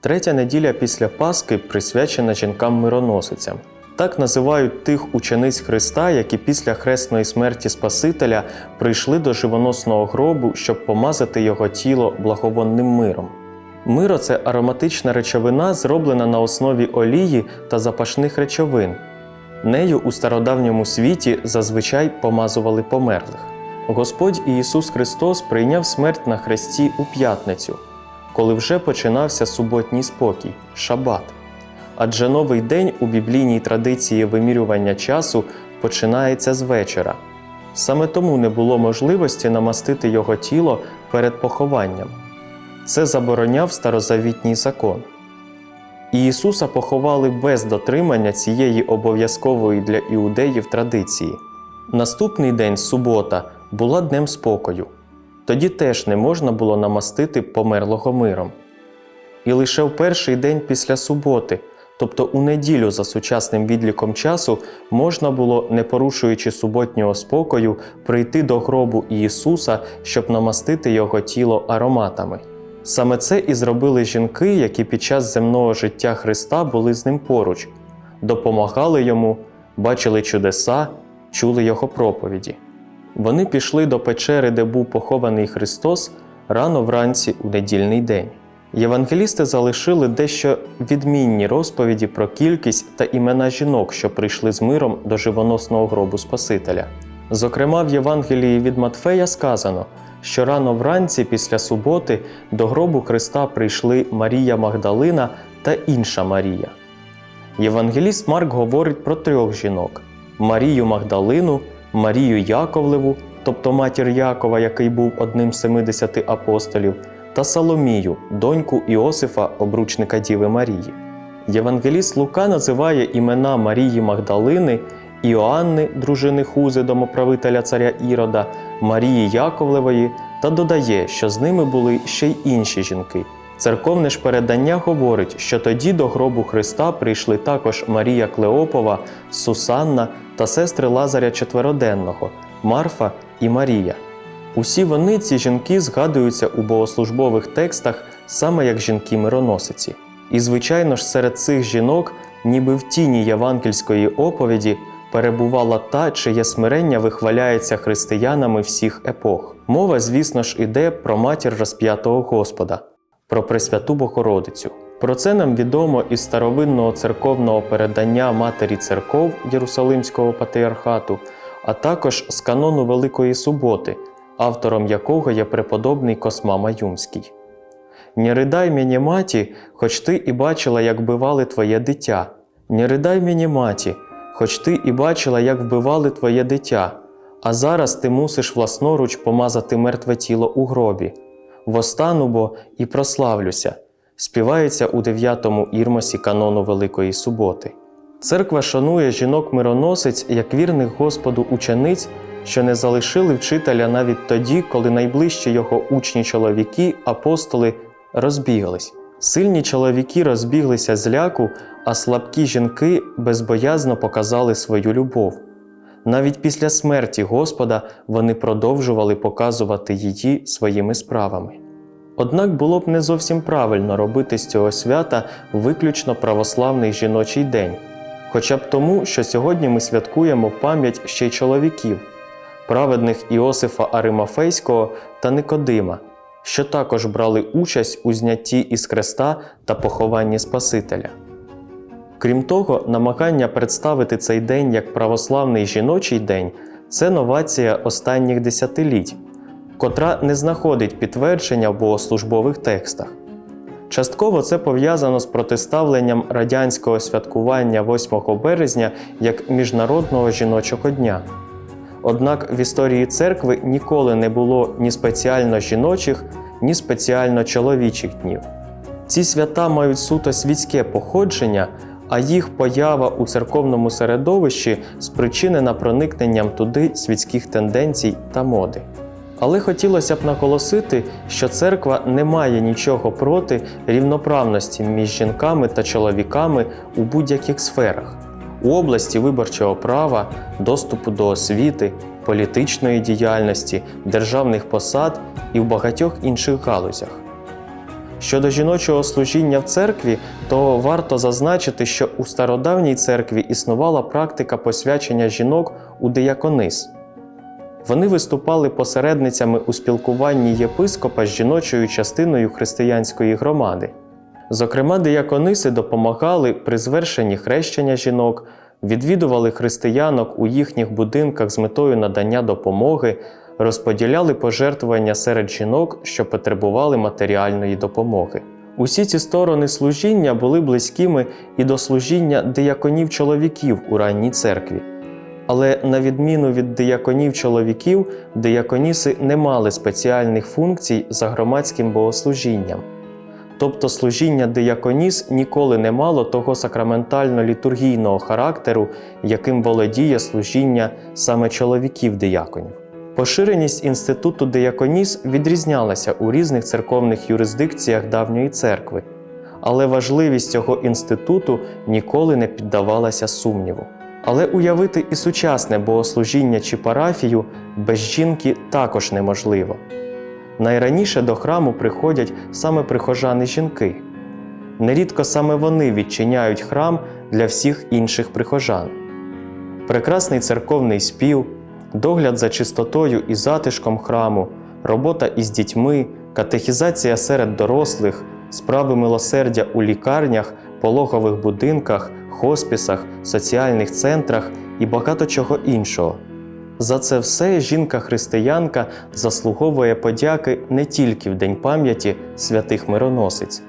Третя неділя після Пасхи присвячена жінкам-мироносицям. Так називають тих учениць Христа, які після хресної смерті Спасителя прийшли до живоносного гробу, щоб помазати його тіло благовонним миром. Миро це ароматична речовина, зроблена на основі олії та запашних речовин. Нею у стародавньому світі зазвичай помазували померлих. Господь Ісус Христос прийняв смерть на хресті у п'ятницю, коли вже починався суботній спокій шабат. Адже новий день у біблійній традиції вимірювання часу починається з вечора. Саме тому не було можливості намастити його тіло перед похованням. Це забороняв старозавітній закон. І Ісуса поховали без дотримання цієї обов'язкової для іудеїв традиції. Наступний день, субота, була днем спокою. Тоді теж не можна було намастити померлого миром. І лише в перший день після суботи, тобто у неділю за сучасним відліком часу, можна було, не порушуючи суботнього спокою, прийти до гробу Ісуса, щоб намастити його тіло ароматами. Саме це і зробили жінки, які під час земного життя Христа були з ним поруч, допомагали йому, бачили чудеса, чули його проповіді. Вони пішли до печери, де був похований Христос, рано вранці у недільний день. Євангелісти залишили дещо відмінні розповіді про кількість та імена жінок, що прийшли з миром до живоносного гробу Спасителя. Зокрема, в Євангелії від Матфея сказано, що рано вранці після суботи до гробу Христа прийшли Марія Магдалина та інша Марія. Євангеліст Марк говорить про трьох жінок: Марію Магдалину, Марію Яковлеву, тобто матір Якова, який був одним з 70 апостолів, та Соломію, доньку Іосифа, обручника Діви Марії. Євангеліст Лука називає імена Марії Магдалини, Іоанни, дружини Хузи, домоправителя царя Ірода, Марії Яковлевої та додає, що з ними були ще й інші жінки. Церковне ж передання говорить, що тоді до гробу Христа прийшли також Марія Клеопова, Сусанна та сестри Лазаря Четвероденного, Марфа і Марія. Усі вони, ці жінки, згадуються у богослужбових текстах саме як жінки-мироносиці. І, звичайно ж, серед цих жінок, ніби в тіні євангельської оповіді, перебувала та, чиє смирення вихваляється християнами всіх епох. Мова, звісно ж, іде про матір розп'ятого Господа, про Пресвяту Богородицю. Про це нам відомо із старовинного церковного передання Матері церков Єрусалимського патріархату, а також з канону Великої Суботи, автором якого є преподобний Косма Маюмський. Не ридай мені маті, хоч ти і бачила, як вбивали твоє дитя. Не ридай мені маті, хоч ти і бачила, як вбивали твоє дитя, а зараз ти мусиш власноруч помазати мертве тіло у гробі. Востану бо і прославлюся, співається у дев'ятому ірмосі канону Великої Суботи. Церква шанує жінок-мироносиць як вірних Господу учениць, що не залишили вчителя навіть тоді, коли найближчі його учні чоловіки, апостоли, розбігались. Сильні чоловіки розбіглися з ляку, а слабкі жінки безбоязно показали свою любов. Навіть після смерті Господа вони продовжували показувати її своїми справами. Однак було б не зовсім правильно робити з цього свята виключно православний жіночий день, хоча б тому, що сьогодні ми святкуємо пам'ять ще й чоловіків, праведних Іосифа Аримафейського та Никодима, що також брали участь у знятті із креста та похованні Спасителя. Крім того, намагання представити цей день як православний жіночий день це новація останніх десятиліть, котра не знаходить підтвердження в богослужбових текстах. Частково це пов'язано з протиставленням радянського святкування 8 березня як Міжнародного жіночого дня. Однак в історії церкви ніколи не було ні спеціально жіночих, ні спеціально чоловічих днів. Ці свята мають суто світське походження, а їх поява у церковному середовищі спричинена проникненням туди світських тенденцій та моди. Але хотілося б наголосити, що церква не має нічого проти рівноправності між жінками та чоловіками у будь-яких сферах у області виборчого права, доступу до освіти, політичної діяльності, державних посад і в багатьох інших галузях. Щодо жіночого служіння в церкві, то варто зазначити, що у стародавній церкві існувала практика посвячення жінок у дияконис. Вони виступали посередницями у спілкуванні єпископа з жіночою частиною християнської громади. Зокрема, диякониси допомагали при звершенні хрещення жінок, відвідували християнок у їхніх будинках з метою надання допомоги, розподіляли пожертвування серед жінок, що потребували матеріальної допомоги. Усі ці сторони служіння були близькими і до служіння дияконів чоловіків у ранній церкві. Але на відміну від дияконів чоловіків, дияконіси не мали спеціальних функцій за громадським богослужінням. Тобто служіння дияконіс ніколи не мало того сакраментально-літургійного характеру, яким володіє служіння саме чоловіків-дияконів. Поширеність інституту дияконіс відрізнялася у різних церковних юрисдикціях давньої церкви, але важливість цього інституту ніколи не піддавалася сумніву. Але уявити і сучасне богослужіння чи парафію без жінки також неможливо. Найраніше до храму приходять саме прихожани жінки. Нерідко саме вони відчиняють храм для всіх інших прихожан. Прекрасний церковний спів, догляд за чистотою і затишком храму, робота із дітьми, катехізація серед дорослих, справи милосердя у лікарнях, пологових будинках, хоспісах, соціальних центрах і багато чого іншого. За це все жінка-християнка заслуговує подяки не тільки в День пам'яті святих мироносиць.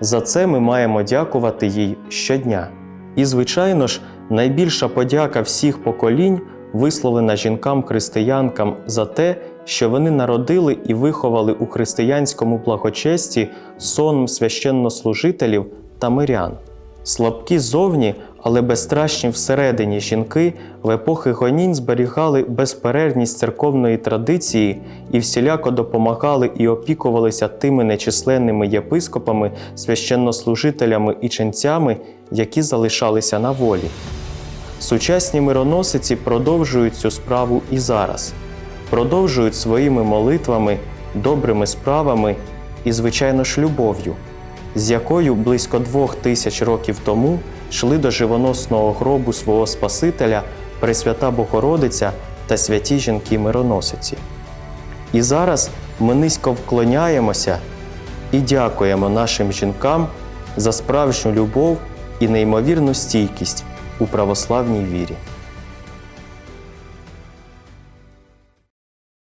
За це ми маємо дякувати їй щодня. І, звичайно ж, найбільша подяка всіх поколінь висловлена жінкам-християнкам за те, що вони народили і виховали у християнському благочесті сон священнослужителів та мирян. Слабкі зовні, але безстрашні всередині жінки в епохи гонінь зберігали безперервність церковної традиції і всіляко допомагали і опікувалися тими нечисленними єпископами, священнослужителями і ченцями, які залишалися на волі. Сучасні мироносиці продовжують цю справу і зараз, продовжують своїми молитвами, добрими справами і, звичайно ж, любов'ю з якою близько двох тисяч років тому йшли до живоносного гробу свого Спасителя Пресвята Богородиця та святі жінки мироносиці. І зараз ми низько вклоняємося і дякуємо нашим жінкам за справжню любов і неймовірну стійкість у православній вірі.